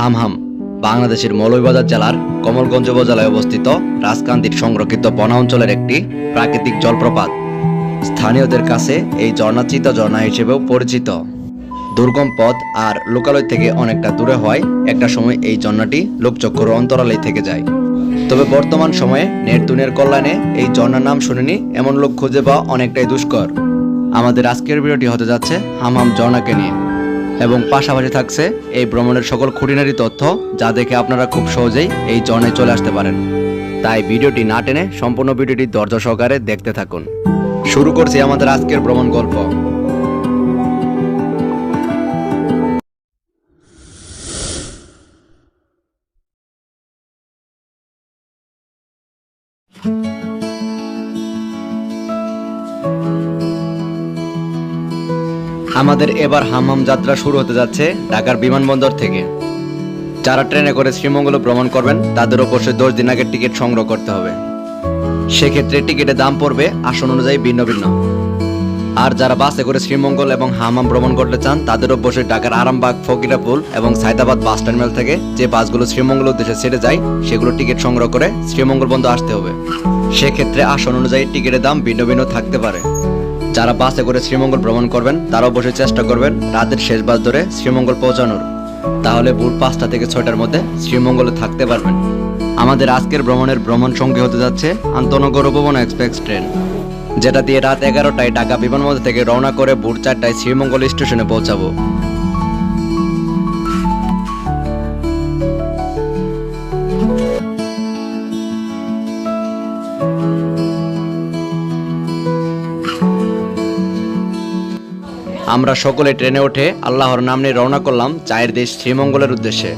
হামহাম, বাংলাদেশের মৌলভীবাজার জেলার কমলগঞ্জ উপজেলায় অবস্থিত রাজকান্দির সংরক্ষিত বনা অঞ্চলের একটি প্রাকৃতিক জলপ্রপাত। স্থানীয়দের কাছে এই ঝর্ণাচিত ঝর্ণা হিসেবেও পরিচিত। দুর্গম পথ আর লোকালয় থেকে অনেকটা দূরে হয় একটা সময় এই ঝর্ণাটি লোকচক্ষুর অন্তরালেই থেকে যায়। তবে বর্তমান সময়ে নেট কল্যাণে এই ঝর্ণার নাম শুনেনি, এমন লোক খুঁজে পাওয়া অনেকটাই দুষ্কর। আমাদের আজকের ভিডিওটি হতে যাচ্ছে হামহাম ঝর্ণাকে নিয়ে। এবং পাশাপাশি থাকছে এই ভ্রমণের সকল খুঁটিনারি তথ্য, যা দেখে আপনারা খুব সহজেই এই ঝর্ণায় চলে আসতে পারেন। তাই ভিডিওটি না টেনে সম্পূর্ণ ভিডিওটি ধৈর্য সহকারে দেখতে থাকুন। শুরু করছি আমাদের আজকের ভ্রমণ গল্প। আমাদের এবার হামহাম যাত্রা শুরু হতে যাচ্ছে ঢাকার বিমানবন্দর থেকে। যারা ট্রেনে করে শ্রীমঙ্গল ভ্রমণ করবেন, তাদের অবশ্যই দশ দিন আগে টিকিট সংগ্রহ করতে হবে। সেক্ষেত্রে টিকিটের দাম পড়বে আসন অনুযায়ী ভিন্ন ভিন্ন। আর যারা বাসে করে শ্রীমঙ্গল এবং হামাম ভ্রমণ করতে চান, তাদের অবশ্যই ঢাকার আরামবাগ ফকিরাপুল এবং সাইদাবাদ বাস টার্মিনাল থেকে যে বাসগুলো শ্রীমঙ্গল উদ্দেশ্যে ছেড়ে যায়, সেগুলো টিকিট সংগ্রহ করে শ্রীমঙ্গল বন্ধ আসতে হবে। সেক্ষেত্রে আসন অনুযায়ী টিকিটের দাম ভিন্ন ভিন্ন থাকতে পারে। যারা বাসে করে শ্রীমঙ্গল ভ্রমণ করবেন, তারাও বসে চেষ্টা করবেন রাতের শেষ বাস ধরে শ্রীমঙ্গল পৌঁছানোর। তাহলে ভোর পাঁচটা থেকে ছয়টার মধ্যে শ্রীমঙ্গলে থাকতে পারবেন। আমাদের আজকের ভ্রমণের ভ্রমণ সঙ্গী হতে যাচ্ছে আন্তনগর উপবন এক্সপ্রেস ট্রেন, যেটা দিয়ে রাত এগারোটায় ঢাকা বিমানবন্দর থেকে রওনা করে ভোর চারটায় শ্রীমঙ্গল স্টেশনে পৌঁছাবো। আমরা সকলে ট্রেনে উঠে আল্লাহর নাম নিয়ে রওনা করলাম চায়ের দেশ শ্রীমঙ্গলের উদ্দেশ্যে।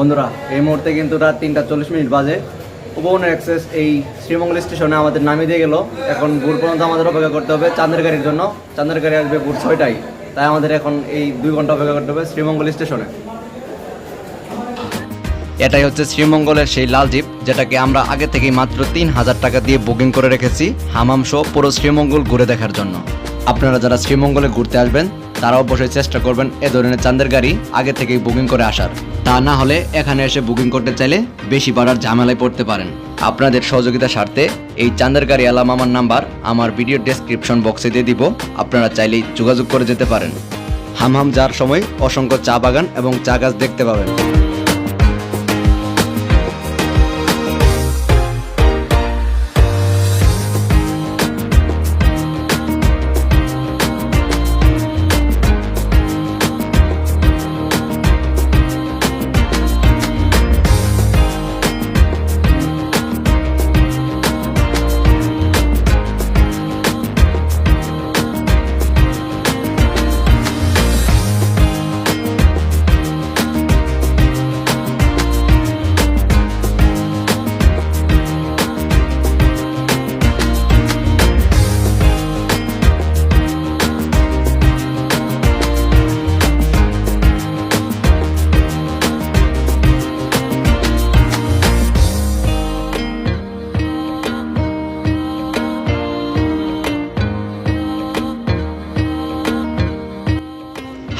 বন্ধুরা, এই মুহূর্তে কিন্তু রাত তিনটা চল্লিশ মিনিট বাজে। উপবন এক্সেস এই শ্রীমঙ্গল স্টেশনে আমাদের নামিয়ে দিয়ে গেল। এখন ভোর পর্যন্ত আমাদের অপেক্ষা করতে হবে চাঁদের গাড়ির জন্য। চাঁদের গাড়ি আসবে ভোর ছয়টায়। তাই আমাদের এখন এই দুই ঘণ্টা অপেক্ষা করতে হবে শ্রীমঙ্গল স্টেশনে। এটাই হচ্ছে শ্রীমঙ্গলের সেই লাল জিপ, যেটাকে আমরা আগে থেকেই মাত্র তিন হাজার টাকা দিয়ে বুকিং করে রেখেছি হামাম শো পুরো শ্রীমঙ্গল ঘুরে দেখার জন্য। আপনারা যারা শ্রীমঙ্গলে ঘুরতে আসবেন তারা অবশ্যই চেষ্টা করবেন এ ধরনের চাঁদের গাড়ি আগে থেকেই বুকিং করে আসার। তা না হলে এখানে এসে বুকিং করতে চাইলে বেশি বাড়ার ঝামেলায় পড়তে পারেন। আপনাদের সহযোগিতার স্বার্থে এই চাঁদের গাড়ি আলাম আমার নাম্বার আমার ভিডিও ডেসক্রিপশন বক্সে দিয়ে দিব। আপনারা চাইলেই যোগাযোগ করে যেতে পারেন। হামহাম যাওয়ার সময় অসংখ্য চা বাগান এবং চা গাছ দেখতে পাবেন।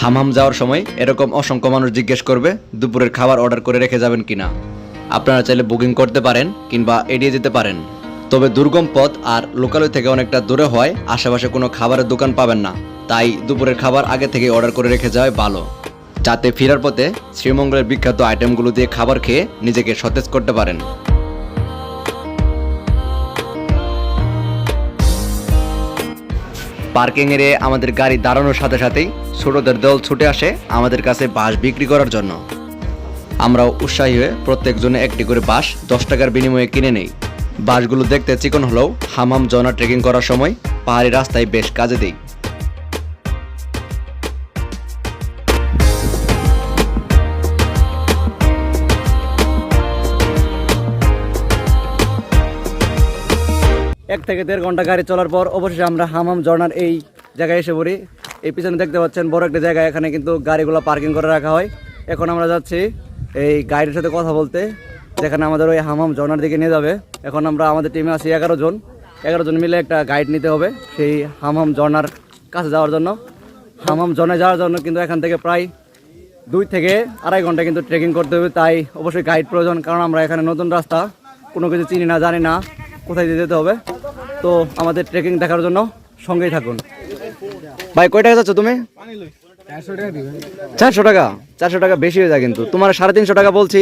হামাম যাওয়ার সময় এরকম অসংখ্য মানুষ জিজ্ঞেস করবে, দুপুরের খাবার অর্ডার করে রেখে যাবেন কিনা। আপনারা চাইলে বুকিং করতে পারেন কিংবা এড়িয়ে যেতে পারেন। তবে দুর্গম পথ আর লোকালয় থেকে অনেকটা দূরে হয় আশেপাশে কোনো খাবারের দোকান পাবেন না। তাই দুপুরের খাবার আগে থেকে অর্ডার করে রেখে যাওয়াই ভালো। যাতে ফেরার পথে শ্রীমঙ্গলের বিখ্যাত আইটেমগুলো দিয়ে খাবার খেয়ে নিজেকে সতেজ করতে পারেন। পার্কিং এর আমাদের গাড়ি দাঁড়ানোর সাথে সাথেই ছোটদের দল ছুটে আসে আমাদের কাছে বাস বিক্রি করার জন্য। আমরাও উৎসাহী হয়ে প্রত্যেকজনে একটি করে বাঁশ দশ টাকার বিনিময়ে কিনে নেই। বাঁশগুলো দেখতে চিকন হলেও হামাম জনা ট্রেকিং করার সময় পাহাড়ি রাস্তায় বেশ কাজে দেয় এক থেকে দেড় ঘণ্টা গাড়ি চলার পর অবশেষে আমরা হামাম ঝর্ণার এই জায়গায় এসে পড়ি। এই পিছনে দেখতে পাচ্ছেন বড় একটা জায়গা এখানে কিন্তু গাড়িগুলো পার্কিং করে রাখা হয়। এখন আমরা যাচ্ছি এই গাইডের সাথে কথা বলতে, যেখানে আমাদের ওই হামাম ঝর্ণার দিকে নিয়ে যাবে। এখন আমরা আমাদের টিমে আছি এগারো জন। এগারো জন মিলে একটা গাইড নিতে হবে সেই হামাম ঝর্ণার কাছে যাওয়ার জন্য। হামাম ঝর্ণায় যাওয়ার জন্য কিন্তু এখান থেকে প্রায় দুই থেকে আড়াই ঘণ্টা কিন্তু ট্রেকিং করতে হবে। তাই অবশ্যই গাইড প্রয়োজন, কারণ আমরা এখানে নতুন রাস্তা, কোনো কিছু চিনি না, জানি না, কোথায় যেতে হবে। তো আমাদের ট্রেকিং দেখার জন্য সঙ্গেই থাকুন। ভাই কয় টাকা যাচ্ছ তুমি? চারশো টাকা। চারশো টাকা বেশি হয়ে যায় কিন্তু। তোমার সাড়ে তিনশো টাকা বলছি।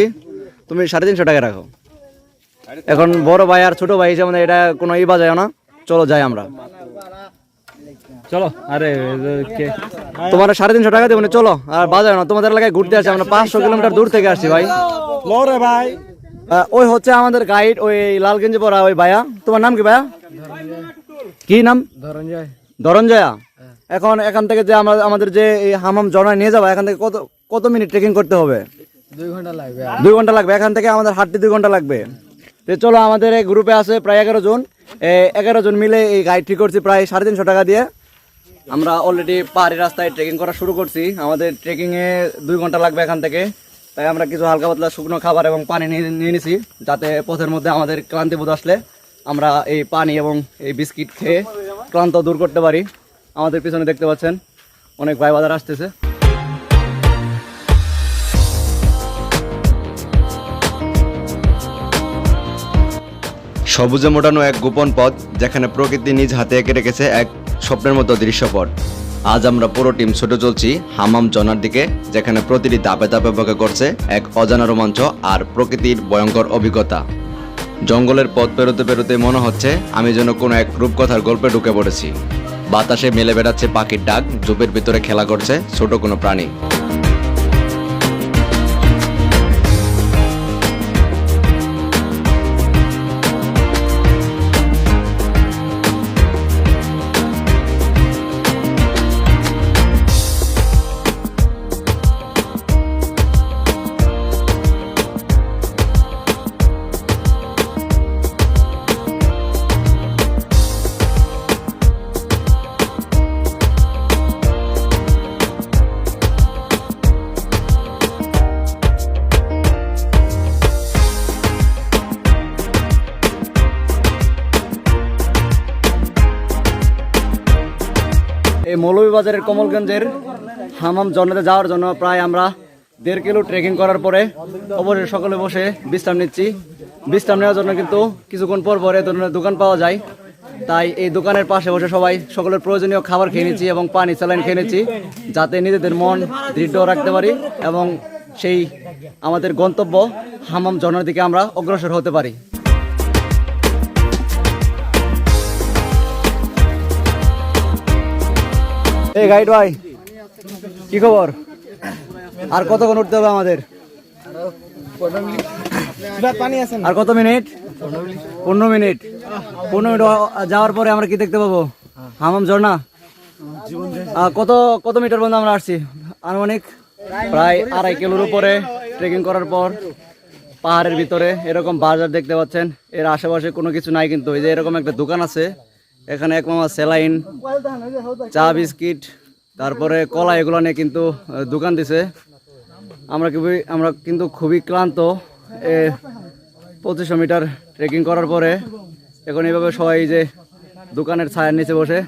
তুমি সাড়ে তিনশো টাকা রাখো। এখন বড় ভাই আর ছোট ভাই হিসেবে এটা কোনো ই বাজায় না। চলো যাই আমরা। চলো আরে কে? তোমার সাড়ে তিনশো টাকা দেবো চলো। আর বাজায় না তোমাদের এলাকায় ঘুরতে আসছি আমরা পাঁচশো কিলোমিটার দূর থেকে আসছি ভাই। ভাই। ওই হচ্ছে আমাদের গাইড ওই লালগঞ্জে পড়া ওই ভাইয়া। তোমার নাম কি ভাইয়া? কি নাম? ধরঞ্জয়া এখন এখান থেকে যে আমরা আমাদের যে এই হামাম জনায় নিয়ে যাব এখান থেকে কত কত মিনিট ট্রেকিং করতে হবে? দুই ঘণ্টা লাগবে। দুই ঘণ্টা লাগবে। এখান থেকে আমাদের হাঁটতে দুই ঘণ্টা লাগবে। তো চলো আমাদের এই গ্রুপে আছে প্রায় এগারো জন। এগারো জন মিলে এই গাইড ঠিক করছি প্রায় সাড়ে তিনশো টাকা দিয়ে। আমরা অলরেডি পাহাড়ি রাস্তায় ট্রেকিং করা শুরু করছি। আমাদের ট্রেকিংয়ে দুই ঘণ্টা লাগবে এখান থেকে। তাই আমরা কিছু হালকা পাতলা শুকনো খাবার এবং পানি নিয়ে নিয়ে নিছি যাতে পথের মধ্যে আমাদের ক্লান্তি বোধ আসলে। আমরা এই পানি এবং এই বিস্কিট খেয়ে ক্লান্ত দূর করতে পারি। আমাদের পিছনে দেখতে পাচ্ছেন অনেক ভাই বাজার আসতেছে। সবুজে মোটানো এক গোপন পথ যেখানে প্রকৃতি নিজ হাতে এঁকে রেখেছে এক স্বপ্নের মতো দৃশ্যপট। আজ আমরা পুরো টিম ছুটে চলছি হামাম জনার দিকে, যেখানে প্রতিটি ধাপে ধাপে বকে করছে এক অজানা রোমাঞ্চ আর প্রকৃতির ভয়ঙ্কর অভিজ্ঞতা। জঙ্গলের পথ পেরোতে পেরোতে মনে হচ্ছে আমি যেন কোনো এক রূপকথার গল্পে ঢুকে পড়েছি। বাতাসে মেলে বেড়াচ্ছে পাখির ডাক জুপের ভিতরে খেলা করছে ছোট কোনো প্রাণী। মৌলভীবাজারের কমলগঞ্জের হামাম জন্নাতে যাওয়ার জন্য প্রায় আমরা দেড় কিলো ট্রেকিং করার পরে অবশ্যই সকলে বসে বিশ্রাম নিচ্ছি। বিশ্রাম নেওয়ার জন্য কিন্তু কিছুক্ষণ পর পরে ধরনের দোকান পাওয়া যায়। তাই এই দোকানের পাশে বসে সবাই সকলের প্রয়োজনীয় খাবার খেয়ে নিচ্ছি এবং পানি স্যালাইন খেয়ে নিচ্ছি, যাতে নিজেদের মন দৃঢ় রাখতে পারি এবং সেই আমাদের গন্তব্য হামাম জন্নার দিকে আমরা অগ্রসর হতে পারি। এই গাইড ভাই, কি খবর? আর কতক্ষণ উঠতে হবে আমাদের? আর কত মিনিট? পনেরো মিনিট। পনেরো মিনিট যাওয়ার পরে আমরা কি দেখতে পাবো? হামাম ঝর্ণা? কত কত মিটার পর্যন্ত আমরা আসছি? আনুমানিক? প্রায় আড়াই কিলোর উপরে। ট্রেকিং করার পর, পাহাড়ের ভিতরে এরকম বাজার দেখতে পাচ্ছেন। এর আশেপাশে কোনো কিছু নাই কিন্তু, এই যে এরকম একটা দোকান আছে এখানে এক মামা স্যালাইন চা বিস্কিট, তারপরে কলা, এগুলো নিয়ে কিন্তু দোকান দিছে। আমরা খুবই, আমরা কিন্তু খুবই ক্লান্ত পঁচিশশো মিটার ট্রেকিং করার পরে, এখন এইভাবে সবাই যে দোকানের ছায়ার নিচে বসে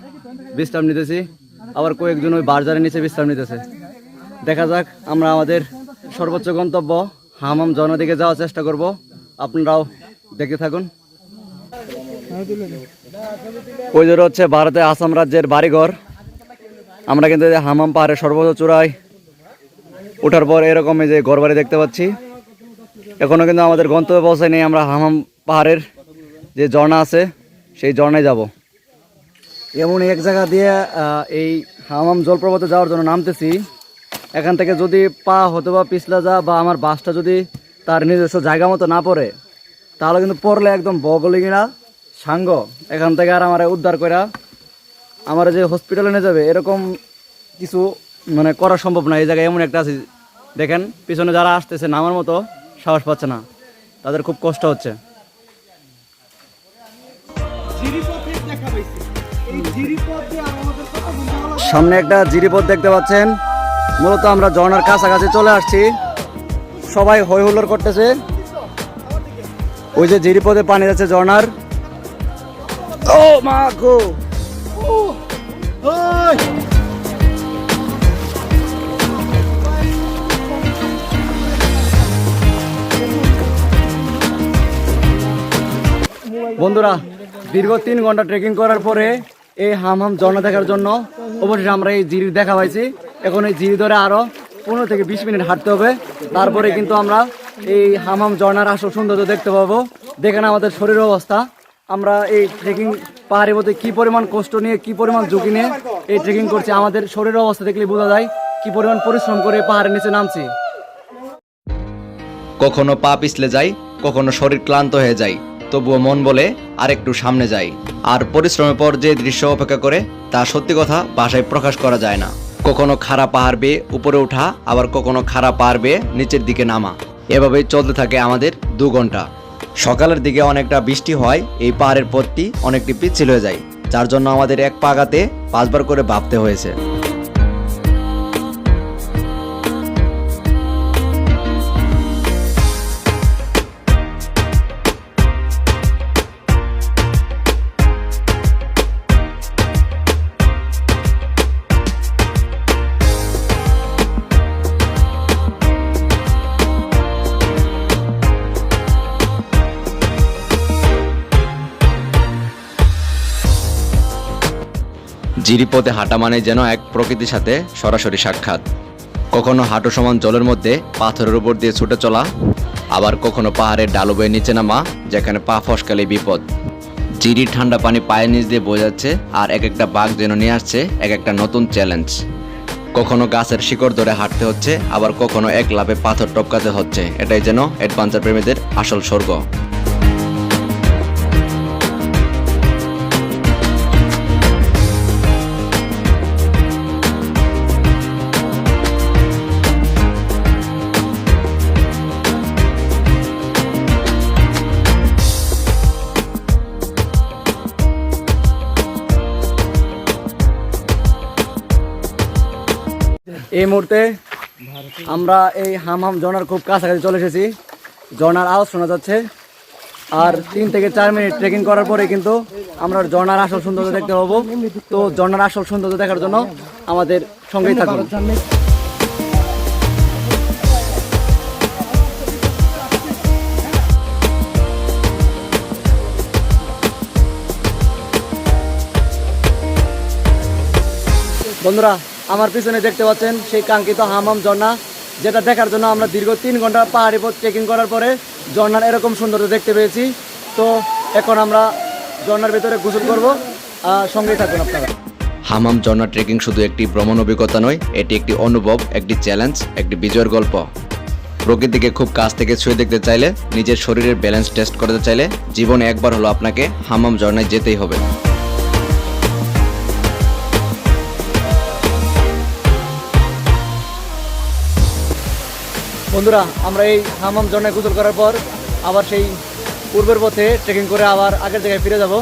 বিশ্রাম নিতেছি। আবার কয়েকজন ওই বাজারের নিচে বিশ্রাম নিতেছে। দেখা যাক, আমরা আমাদের সর্বোচ্চ গন্তব্য হামাম জনা দিকে যাওয়ার চেষ্টা করব। আপনারাও দেখতে থাকুন। ওই ধরে হচ্ছে ভারতের আসাম রাজ্যের বাড়িঘর। আমরা কিন্তু হামাম পাহাড়ের সর্বোচ্চ চূড়ায় ওঠার পর এরকম এই যে ঘরবাড়ি দেখতে পাচ্ছি। এখনও কিন্তু আমাদের গন্তব্যে পৌঁছায় নেই আমরা হামাম পাহাড়ের যে ঝর্ণা আছে, সেই ঝর্ণায় যাব। এমন এক জায়গা দিয়ে এই হামাম জলপ্রপাতে যাওয়ার জন্য নামতেছি। এখান থেকে যদি পা হতো বা পিছলা যা বা আমার বাসটা যদি তার নিজস্ব জায়গা মতো না পড়ে, তাহলে কিন্তু পড়লে একদম বগলে কিনা সাঙ্গ, এখান থেকে আর আমার উদ্ধার করা আমার যে হসপিটালে নিয়ে যাবে, এরকম কিছু মানে করা সম্ভব না। এই জায়গায় এমন একটা আছে, দেখেন, পিছনে যারা আসতেছে, নামার মতো সাহস পাচ্ছে না। তাদের খুব কষ্ট হচ্ছে। সামনে একটা জিরিপথ দেখতে পাচ্ছেন। মূলত আমরা ঝর্ণার কাছাকাছি চলে আসছি। সবাই হই হুল্লোড় করতেছে। ওই যে জিরিপথে পানি যাচ্ছে ঝর্ণার। ও মা গো বন্ধুরা, দীর্ঘ তিন ঘণ্টা ট্রেকিং করার পরে এই হাম হাম ঝর্ণা দেখার জন্য অবশেষে আমরা এই জিরি দেখা পাইছি। এখন এই জিরি ধরে আরও পনেরো থেকে বিশ মিনিট হাঁটতে হবে। তারপরে কিন্তু আমরা এই হাম হাম ঝর্ণার আসল সৌন্দর্য দেখতে পাবো। দেখেন আমাদের শরীরের অবস্থা। আমরা এই ট্রেকিং পাহাড়ের মধ্যে কি পরিমাণ কষ্ট নিয়ে, কি পরিমাণ ঝুঁকি নিয়ে এই ট্রেকিং করছি, আমাদের শরীরের অবস্থা দেখলে বোঝা যায় কি পরিমাণ পরিশ্রম করে পাহাড়ের নিচে নামছি। কখনো পা পিছলে যায় কখনো শরীর ক্লান্ত হয়ে যায় তবুও মন বলে আরেকটু সামনে যাই। আর পরিশ্রমের পর যে দৃশ্য অপেক্ষা করে, তা সত্যি কথা ভাষায় প্রকাশ করা যায় না। কখনো খাড়া পাহাড় বেয়ে উপরে ওঠা, আবার কখনো খাড়া পাহাড় বেয়ে নিচের দিকে নামা। এভাবেই চলতে থাকে আমাদের দু ঘণ্টা। সকালের দিকে অনেকটা বৃষ্টি হয়, এই পাহাড়ের পথটি অনেকটি পিচ্ছিল হয়ে যায়, যার জন্য আমাদের এক পাগাতে পাঁচবার করে ভাবতে হয়েছে। জিরিপথে হাঁটা মানে যেন এক প্রকৃতির সাথে সরাসরি সাক্ষাৎ। কখনো হাঁটু সমান জলের মধ্যে পাথরের উপর দিয়ে ছুটে চলা, আবার কখনো পাহাড়ের ডালো বয়ে নিচে নামা, যেখানে পা ফসকালে বিপদ। জিরির ঠান্ডা পানি পায়ের নিচ দিয়ে বোঝাচ্ছে আর এক একটা বাঘ যেন নিয়ে আসছে এক একটা নতুন চ্যালেঞ্জ। কখনো গাছের শিকড় ধরে হাঁটতে হচ্ছে, আবার কখনো এক লাভে পাথর টপকাতে হচ্ছে। এটাই যেন অ্যাডভেঞ্চার প্রেমীদের আসল স্বর্গ। এই মুহূর্তে আমরা এই হাম হাম খুব কাছাকাছি চলে এসেছি। ঝর্ণার আওয়াজ শোনা যাচ্ছে। আর তিন থেকে চার মিনিট ট্রেকিং করার পরে কিন্তু আমরা ঝর্ণার আসল সৌন্দর্য দেখতে পাবো। তো ঝর্ণার আসল সৌন্দর্য দেখার জন্য আমাদের সঙ্গেই থাকুন। বন্ধুরা আমার পিছনে দেখতে পাচ্ছেন সেই কাঙ্ক্ষিত হামাম ঝর্ণা, যেটা দেখার জন্য আমরা দীর্ঘ তিন ঘণ্টা পাহাড়ি পথ ট্রেকিং করার পরে ঝর্ণার এরকম সৌন্দর্য দেখতে পেয়েছি। তো এখন আমরা ঝর্ণার ভিতরে গোসল করব। সঙ্গেই থাকুন আপনারা। হামাম ঝর্ণা ট্রেকিং শুধু একটি ভ্রমণ অভিজ্ঞতা নয়, এটি একটি অনুভব, একটি চ্যালেঞ্জ একটি বিজয়ের গল্প। প্রকৃতিকে খুব কাছ থেকে ছুঁয়ে দেখতে চাইলে, নিজের শরীরের ব্যালেন্স টেস্ট করতে চাইলে জীবনে একবার হলো আপনাকে হামাম ঝর্ণায় যেতেই হবে। বন্ধুরা, আমরা এই হামাম ঝর্ণায় গোসল করার পর আবার সেই পূর্বের পথে ট্রেকিং করে আবার আগের জায়গায় ফিরে যাব।